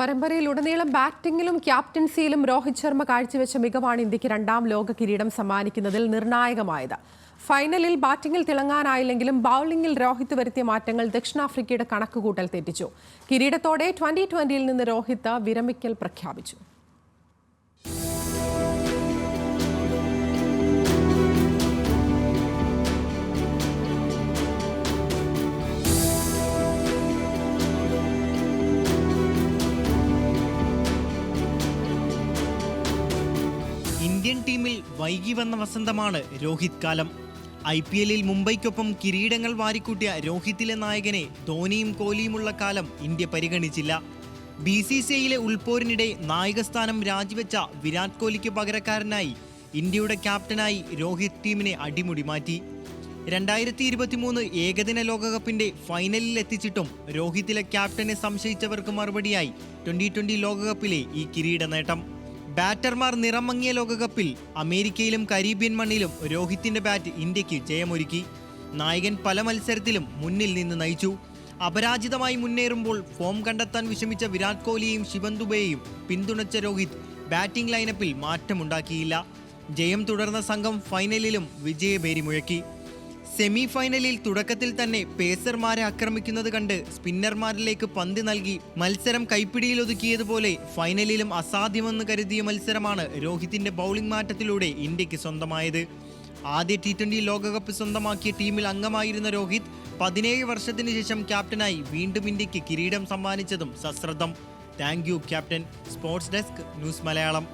പരമ്പരയിൽ ഉടനീളം ബാറ്റിംഗിലും ക്യാപ്റ്റൻസിയിലും രോഹിത് ശർമ്മ കാഴ്ചവെച്ച മികവാണ് ഇന്ത്യയ്ക്ക് രണ്ടാം ലോക കിരീടം സമ്മാനിക്കുന്നതിൽ നിർണായകമായത്. ഫൈനലിൽ ബാറ്റിംഗിൽ തിളങ്ങാനായില്ലെങ്കിലും ബൌളിംഗിൽ രോഹിത് വരുത്തിയ മാറ്റങ്ങൾ ദക്ഷിണാഫ്രിക്കയുടെ കണക്കുകൂട്ടൽ തെറ്റിച്ചു. കിരീടത്തോടെ ട്വന്റി ട്വന്റിയിൽ നിന്ന് രോഹിത് വിരമിക്കൽ പ്രഖ്യാപിച്ചു. ടീമിൽ വൈകി വന്ന വസന്തമാണ് രോഹിത് കാലം. ഐ പി എല്ലിൽ മുംബൈക്കൊപ്പം കിരീടങ്ങൾ വാരിക്കൂട്ടിയ രോഹിത്തിലെ നായകനെ ധോനിയും കോഹ്ലിയുമുള്ള കാലം ഇന്ത്യ പരിഗണിച്ചില്ല. ബി സി സി ഐയിലെ ഉൾപോരിനിടെ നായകസ്ഥാനം രാജിവെച്ച വിരാട് കോഹ്ലിക്ക് പകരക്കാരനായി ഇന്ത്യയുടെ ക്യാപ്റ്റനായി രോഹിത് ടീമിനെ അടിമുടി മാറ്റി. രണ്ടായിരത്തി ഇരുപത്തിമൂന്ന് ഏകദിന ലോകകപ്പിന്റെ ഫൈനലിൽ എത്തിച്ചിട്ടും രോഹിത്തിലെ ക്യാപ്റ്റനെ സംശയിച്ചവർക്ക് മറുപടിയായി ട്വന്റി ട്വന്റി ലോകകപ്പിലെ ഈ കിരീട നേട്ടം ബാറ്റർമാർ നിറമങ്ങിയ ലോകകപ്പിൽ അമേരിക്കയിലും കരീബിയൻ മണ്ണിലും രോഹിത്തിന്റെ ബാറ്റ് ഇന്ത്യയ്ക്ക് ജയമൊരുക്കി. നായകൻ പല മത്സരത്തിലും മുന്നിൽ നിന്ന് നയിച്ചു. അപരാജിതമായി മുന്നേറുമ്പോൾ ഫോം കണ്ടെത്താൻ വിഷമിച്ച വിരാട് കോഹ്ലിയെയും ശിവൻ ദുബെയെയും പിന്തുണച്ച രോഹിത് ബാറ്റിംഗ് ലൈനപ്പിൽ മാറ്റമുണ്ടാക്കിയില്ല. ജയം തുടർന്ന സംഘം ഫൈനലിലും വിജയഭേരി മുഴക്കി സെമി ഫൈനലിൽ തുടക്കത്തിൽ തന്നെ പേസർമാരെ ആക്രമിക്കുന്നത് കണ്ട് സ്പിന്നർമാരിലേക്ക് പന്ത് നൽകി മത്സരം കൈപ്പിടിയിലൊതുക്കിയതുപോലെ ഫൈനലിലും അസാധ്യമെന്ന് കരുതിയ മത്സരമാണ് രോഹിത്തിന്റെ ബൗളിംഗ് മാറ്റത്തിലൂടെ ഇന്ത്യയ്ക്ക് സ്വന്തമായത്. ആദ്യ ടി ട്വന്റി ലോകകപ്പ് സ്വന്തമാക്കിയ ടീമിൽ അംഗമായിരുന്ന രോഹിത് പതിനേഴ് വർഷത്തിന് ശേഷം ക്യാപ്റ്റനായി വീണ്ടും ഇന്ത്യയ്ക്ക് കിരീടം സമ്മാനിച്ചതും സശ്രദ്ധം. Thank you captain. Sports desk news Malayalam.